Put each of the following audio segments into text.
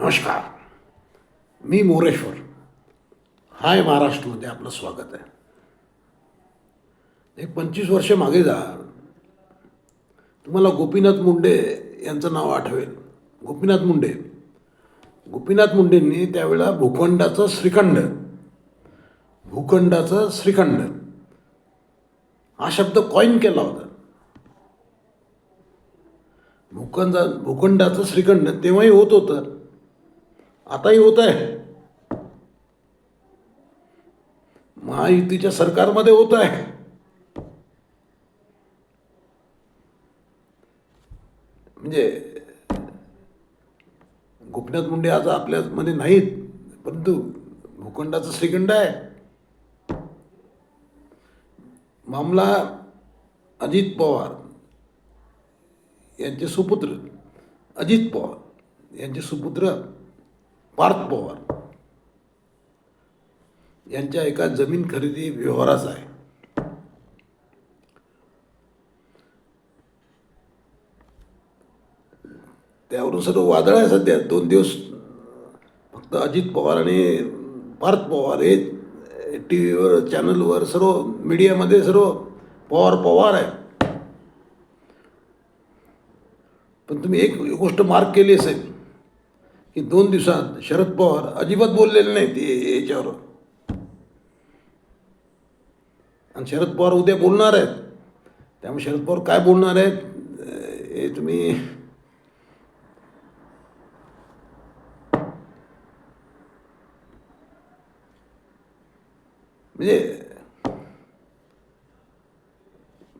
नमस्कार. मी मोरेश्वर. हाय महाराष्ट्रमध्ये आपलं स्वागत आहे. एक पंचवीस वर्ष मागे जा. तुम्हाला गोपीनाथ मुंडे यांचं नाव आठवेल. गोपीनाथ मुंडे. गोपीनाथ मुंडेंनी त्यावेळेला भूखंडाचं श्रीखंड. भूखंडाचं श्रीखंड. हा शब्द कॉईन केला होता. भूखंडा भूखंडाचं श्रीखंड तेव्हाही होत होतं. आताही होत आहे. महायुतीच्या सरकारमध्ये होत आहे. म्हणजे गोपीनाथ मुंडे आज आपल्यामध्ये नाहीत परंतु भूखंडाचं श्रीखंड आहे. मामला अजित पवार यांचे सुपुत्र अजित पवार यांचे सुपुत्र पार्थ पवार. यांच्या एका जमीन खरेदी व्यवहाराचा आहे. त्यावरून सर्व वादळ आहे सध्या. दोन दिवस फक्त अजित पवार आणि पार्थ पवार हे टी व्हीवर चॅनलवर सर्व मीडियामध्ये सर्व पवार पवार आहे. पण तुम्ही एक गोष्ट मार्क केली असेल. की दोन दिवसात शरद पवार अजिबात बोललेले नाहीत याच्यावर. आणि शरद पवार उद्या बोलणार आहेत. त्यामुळे शरद पवार काय बोलणार आहेत हे तुम्ही म्हणजे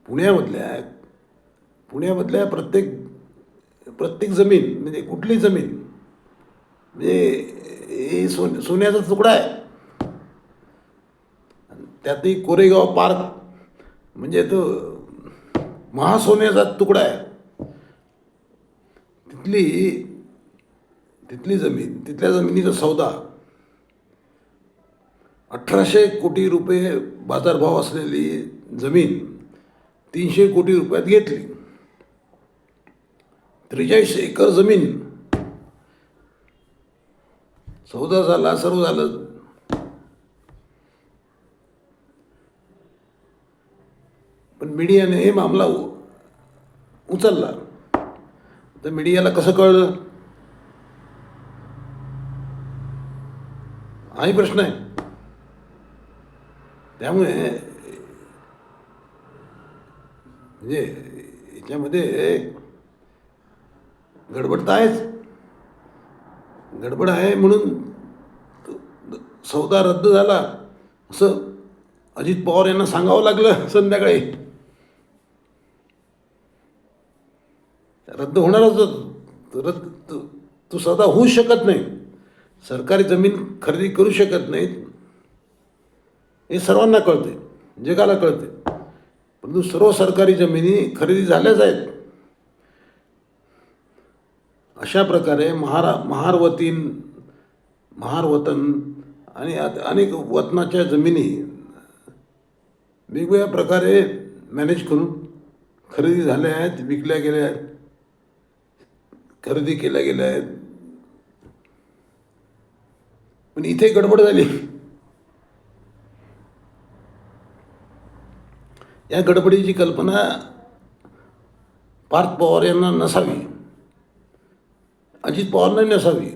पुण्यामधल्या पुण्यामधल्या प्रत्येक प्रत्येक जमीन म्हणजे कुठली जमीन म्हणजे हे सोन सोन्याचा तुकडा आहे. त्यातही कोरेगाव पार्क म्हणजे तो महासोन्याचा तुकडा आहे. तिथली तिथली जमीन तिथल्या जमिनीचा सौदा. अठराशे कोटी रुपये बाजारभाव असलेली जमीन तीनशे कोटी रुपयात घेतली. त्रेचाळीस एकर जमीन सौदा झाला सर्व झालं. पण मीडियाने हे मामला उचलला. तर मीडियाला कसं कळलं? हाही प्रश्न आहे. त्यामुळे म्हणजे याच्यामध्ये गडबड तर आहेच. गडबड आहे म्हणून सौदा रद्द झाला. असं अजित पवार यांना सांगावं लागलं संध्याकाळी. रद्द होणारच रद्द तो- तो सौदा होऊ शकत नाही. सरकारी जमीन खरेदी करू शकत नाहीत. हे सर्वांना कळते जगाला कळते परंतु सर्व सरकारी जमिनी खरेदी झाल्याच आहेत. अशा प्रकारे महारा महारवतीन महारवतन आणि अनेक वतनाच्या जमिनी वेगवेगळ्या प्रकारे मॅनेज करून खरेदी झाल्या आहेत विकल्या गेल्या आहेत खरेदी केल्या गेल्या आहेत. पण इथे गडबड झाली. या गडबडीची कल्पना पार्थ पवार यांना नसावी. अजित पवारना नसावी.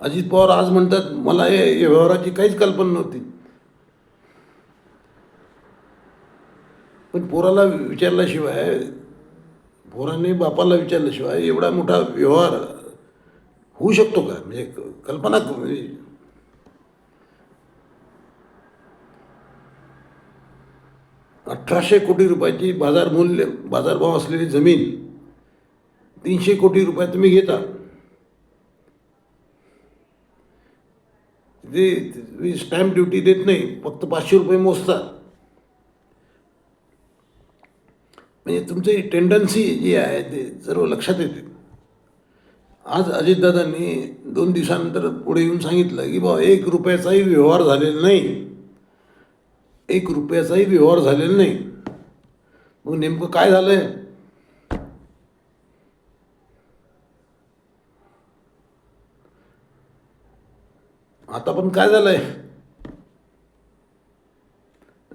अजित पवार आज म्हणतात मला हे या व्यवहाराची काहीच कल्पना नव्हती. पण पोराला विचारल्याशिवाय पोराने बापाला विचारल्याशिवाय एवढा मोठा व्यवहार होऊ शकतो का? म्हणजे क- कल्पना अठराशे कोटी रुपयाची बाजार मूल्य बाजारभाव असलेली जमीन तीनशे कोटी रुपयात तुम्ही घेता. जे स्टॅम्प ड्युटी देत नाही फक्त पाचशे रुपये मोजतात. म्हणजे तुमची टेंडन्सी जी आहे ते सर्व लक्षात येते. आज अजितदादांनी दोन दिवसानंतर पुढे येऊन सांगितलं की बाबा एक रुपयाचाही व्यवहार झालेला नाही. एक रुपयाचाही व्यवहार झालेला नाही. मग नेमकं काय झालं आहे आता पण काय झालं आहे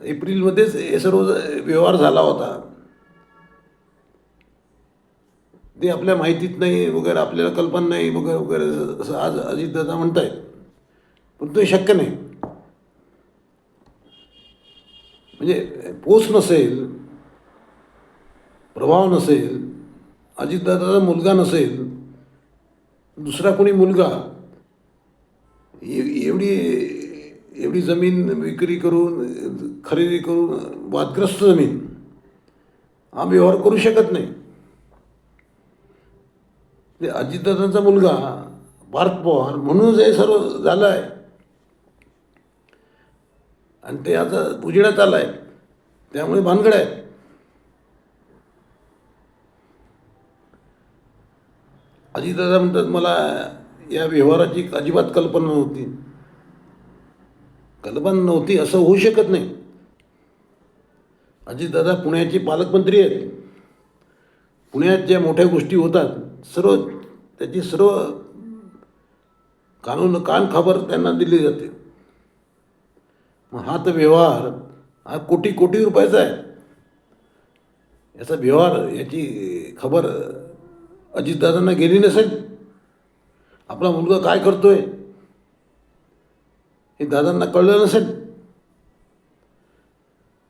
एप्रिलमध्येच हे सर्व व्यवहार झाला होता. ते आपल्या माहितीत नाही वगैरे आपल्याला कल्पना नाही वगैरे वगैरे असं आज अजितदादा म्हणतायत. पण ते शक्य नाही. म्हणजे पोच नसेल प्रभाव नसेल अजितदादाचा मुलगा नसेल दुसरा कोणी मुलगा एवढी एवढी जमीन विक्री करून खरेदी करून वादग्रस्त जमीन. हा व्यवहार करू शकत नाही. ते अजितदादांचा मुलगा भारत पवार म्हणूनच हे सर्व झालं आहे आणि ते आता उजेडात आलं आहे त्यामुळे भानगड आहे. अजितदादा म्हणतात मला या व्यवहाराची अजिबात कल्पना नव्हती. कल्पना नव्हती असं होऊ शकत नाही. अजितदादा पुण्याचे पालकमंत्री आहेत. पुण्यात ज्या मोठ्या गोष्टी होतात सर्व त्याची सर्व कानून कान खबर त्यांना दिली जाते. मग हा तर व्यवहार हा कोटी कोटी रुपयाचा आहे. याचा व्यवहार याची खबर अजितदादांना गेली नसेल. आपला मुलगा काय करतोय? हे दादांना कळलं नसेल.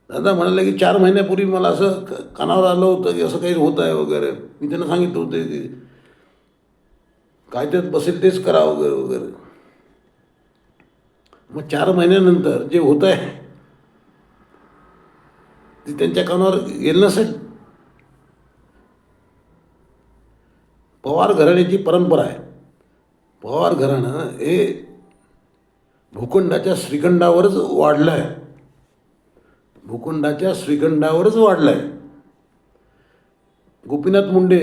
दादा म्हणाले की चार महिन्यापूर्वी मला असं कानावर आलं होतं की असं काही होत आहे वगैरे. मी त्यांना सांगितलं होतं की काय त्यात बसेल तेच करा वगैरे वगैरे. मग चार महिन्यानंतर जे होत आहे ते त्यांच्या कानावर गेलं नसेल. पवार घराण्याची परंपरा आहे. पवार घराणं हे भूखंडाच्या श्रीखंडावरच वाढलं आहे भूखंडाच्या श्रीखंडावरच वाढलं आहे गोपीनाथ मुंडे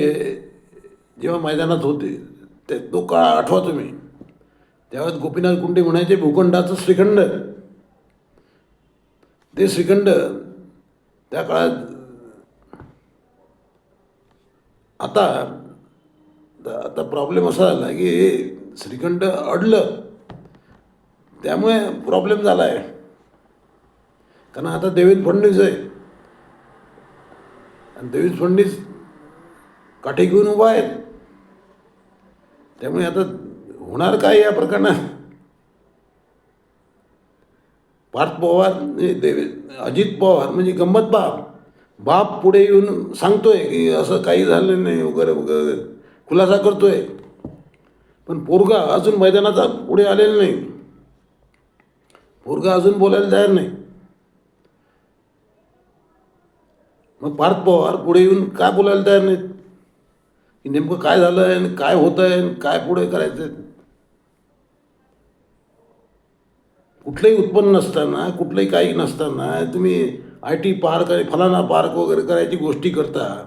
जेव्हा मैदानात होते ते तो काळ आठवा तुम्ही. त्यावेळेस गोपीनाथ कुंडे म्हणायचे भूखंडाचं श्रीखंड. ते श्रीखंड त्या काळात आता आता प्रॉब्लेम असा झाला की हे श्रीखंड अडलं. त्यामुळे प्रॉब्लेम झाला आहे कारण आता देवेंद्र फडणवीस आहे. आणि देवेंद्र फडणवीस काठी घेऊन उभा आहेत. त्यामुळे आता होणार काय या प्रकरणात? पार्थ पवार देवी देवे अजित पवार म्हणजे गंमत बाप. बाप पुढे येऊन सांगतोय की असं काही झालं नाही वगैरे वगैरे. खुलासा करतोय. पण पोरगा अजून मैदानाचा पुढे आलेला नाही. पोरगा अजून बोलायला तयार नाही. मग पार्थ पवार पुढे येऊन काय बोलायला तयार नाहीत? की नेमकं काय झालं आहे आणि काय होतं आहे आणि काय पुढे करायचं आहे कुठलंही उत्पन्न नसताना कुठलंही काही नसताना तुम्ही आय टी पार्क आणि फलाना पार्क वगैरे करायची गोष्टी करता.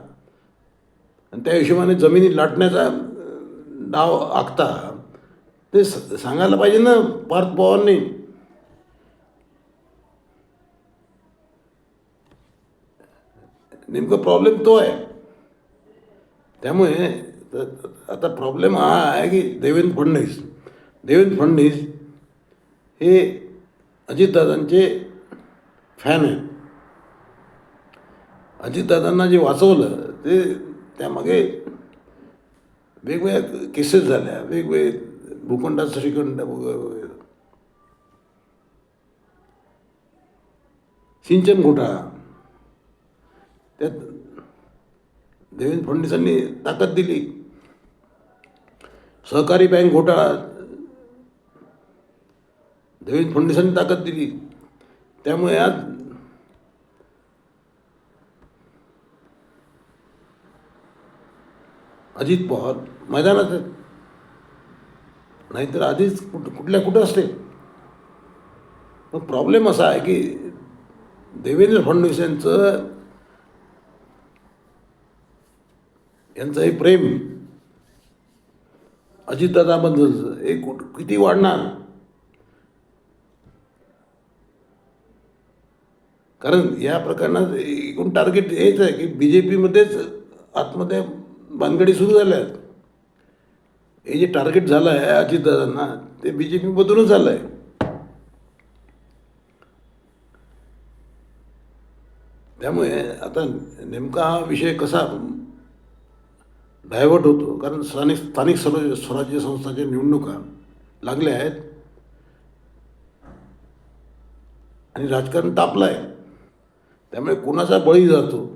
आणि त्या हिशोबाने जमिनी लाटण्याचा डाव आखता. ते स- सांगायला पाहिजे ना पार्थ पवारने. नेमकं प्रॉब्लेम तो आहे. त्यामुळे आता प्रॉब्लेम हा आहे की देवेंद्र फडणवीस. देवेंद्र फडणवीस हे अजितदादांचे फॅन आहेत. अजितदादांना जे वाचवलं ते त्यामागे वेगवेगळ्या केसेस झाल्या वेगवेगळे भूखंडात श्रीखंड सिंचन घोटाळा. त्यात देवेंद्र फडणवीसांनी ताकद दिली. सहकारी बँक घोटाळा. देवेंद्र फडणवीसांनी ताकद दिली. त्यामुळे आज अजित पवार मैदानात आहेत. नाहीतर आधीच कुठ कुठल्या कुठं असते मग प्रॉब्लेम असा आहे की देवेंद्र फडणवीस यांचं यांचं हे प्रेम अजितदादाबद्दलचं हे कुठ किती वाढणार? कारण या प्रकरणात एकूण टार्गेट हेच आहे की बी जे पीमध्येच आतमध्ये भानगडी सुरू झाल्या आहेत हे जे टार्गेट झालं आहे अजितदादांना ते बी जे पीमधूनच झालं आहे त्यामुळे आता नेमका हा विषय कसा डायव्हर्ट होतो? कारण स्थानिक स्थानिक स्वराज्य स्वराज्य संस्थांच्या निवडणुका लागल्या आहेत. आणि राजकारण तापलं आहे त्यामुळे कोणाचा बळी जातो?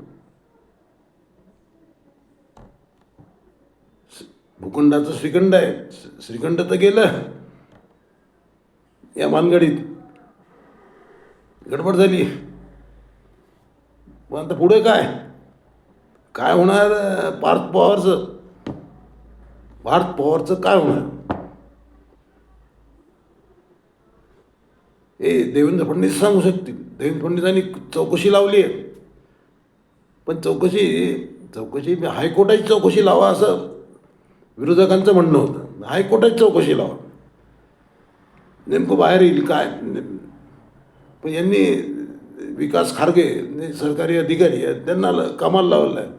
भूखंडाचं श्रीखंड आहे. श्रीखंड तर गेलं. या मानगडीत. गडबड झाली. पण आता पुढे काय? काय होणार पार्थ पवारचं? भारत पवारचं काय होणार? हे देवेंद्र फडणवीस सांगू शकतील. देवेंद्र फडणवीसांनी चौकशी लावली आहे. पण चौकशी चौकशी हायकोर्टाची चौकशी लावा असं विरोधकांचं म्हणणं होतं. हायकोर्टाची चौकशी लावा. नेमकं बाहेर येईल काय? पण यांनी विकास खारगे सरकारी अधिकारी आहेत त्यांना ल- कामाला लावलं आहे.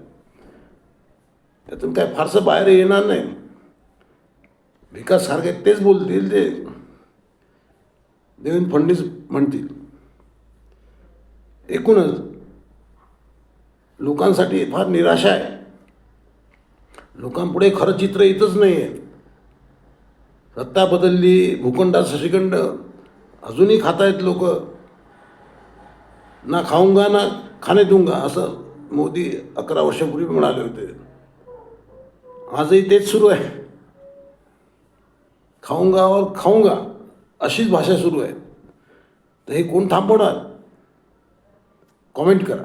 त्यातून काय फारसं बाहेर येणार नाही. विकास खारगे तेच बोलतील ते. देवेंद्र फडणवीस म्हणतील. एकूणच लोकांसाठी फार निराशा आहे. लोकांपुढे खरं चित्र येतच नाही आहे सत्ता बदलली भूखंडात श्रीखंड अजूनही खातायत लोक. ना खाऊंगा ना खाणे दूंगा असं मोदी अकरा वर्षापूर्वी म्हणाले होते. आजही तेच सुरू आहे. खाऊंगा और खाऊंगा अशीच भाषा सुरू आहे. तर हे कोण थांबवणार? कॉमेंट करा.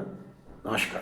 नमस्कार.